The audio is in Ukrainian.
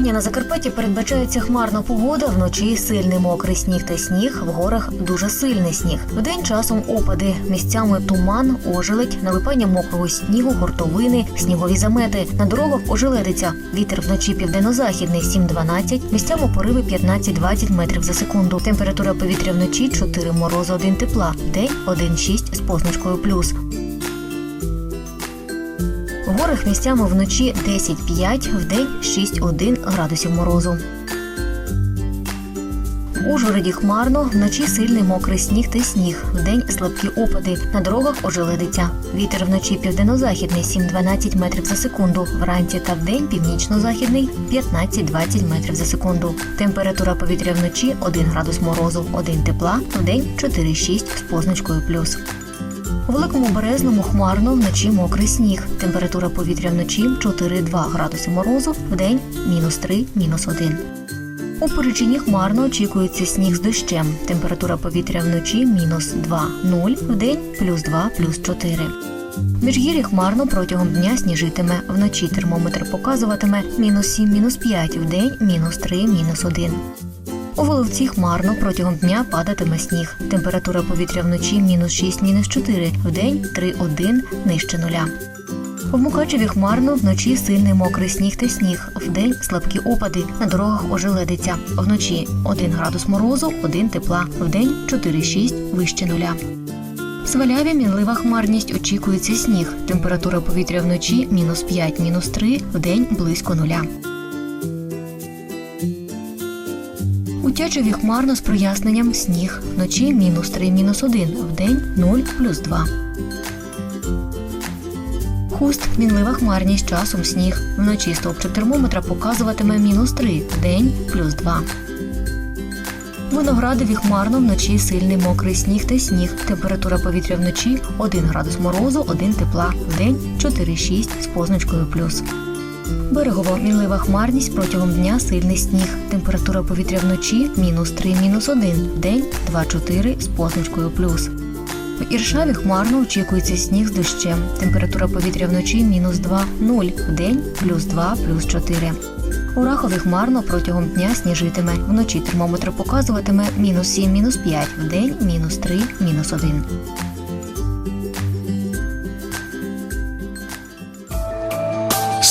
2 грудня на Закарпатті передбачається хмарна погода, вночі сильний мокрий сніг та сніг, в горах дуже сильний сніг. Вдень часом опади, місцями туман, ожеледь, налипання мокрого снігу, гуртовини, снігові замети. На дорогах ожеледиться. Вітер вночі південно-західний 7-12, місцями пориви 15-20 метрів за секунду. Температура повітря вночі 4 морозу, 1 тепла, день 1-6 з позначкою плюс. Горах місцями вночі 10-5, вдень 6-1 градусів морозу. В Ужгороді хмарно, вночі сильний мокрий сніг та сніг, вдень слабкі опади. На дорогах ожеледиться. Вітер вночі південно-західний 7-12 метрів за секунду. Вранці та вдень північно-західний 15-20 метрів за секунду. Температура повітря вночі 1 градус морозу, 1 тепла, вдень 4-6 з позначкою плюс. У великому березному хмарно вночі мокрий сніг. Температура повітря вночі 4-2 градуси морозу, вдень мінус 3, мінус 1. У Перечині хмарно очікується сніг з дощем. Температура повітря вночі мінус 2, 0, вдень плюс 2, плюс 4. В Міжгір'ї хмарно протягом дня сніжитиме. Вночі термометр показуватиме мінус 7, мінус 5, вдень мінус 3, мінус 1. У Воловці хмарно протягом дня падатиме сніг. Температура повітря вночі мінус 6, мінус 4, вдень 3-1 нижче нуля. В Мукачеві хмарно вночі сильний мокрий сніг та сніг. Вдень слабкі опади. На дорогах ожеледиться. Вночі 1 градус морозу, 1 тепла. Вдень 4-6 вище нуля. В Сваляві мінлива хмарність очікується сніг. Температура повітря вночі мінус 5, мінус 3, вдень близько нуля. У Тячеві хмарно з проясненням сніг. Вночі мінус 3, мінус 1, вдень 0, плюс 2. Хуст мінлива хмарність часом сніг. Вночі стовпчик термометра показуватиме мінус 3, вдень плюс 2. В Виноградові хмарно вночі сильний мокрий сніг та сніг. Температура повітря вночі 1 градус морозу, 1 тепла, вдень 4-6 з позначкою плюс. Берегово мінлива хмарність протягом дня сильний сніг. Температура повітря вночі мінус 3, мінус 1, вдень 2-4 з позначкою плюс. В Іршаві хмарно очікується сніг з дощем. Температура повітря вночі мінус 2, 0, вдень плюс 2, плюс 4. У Рахові хмарно протягом дня сніжитиме. Вночі термометр показуватиме мінус 7, мінус 5, вдень мінус 3, мінус 1.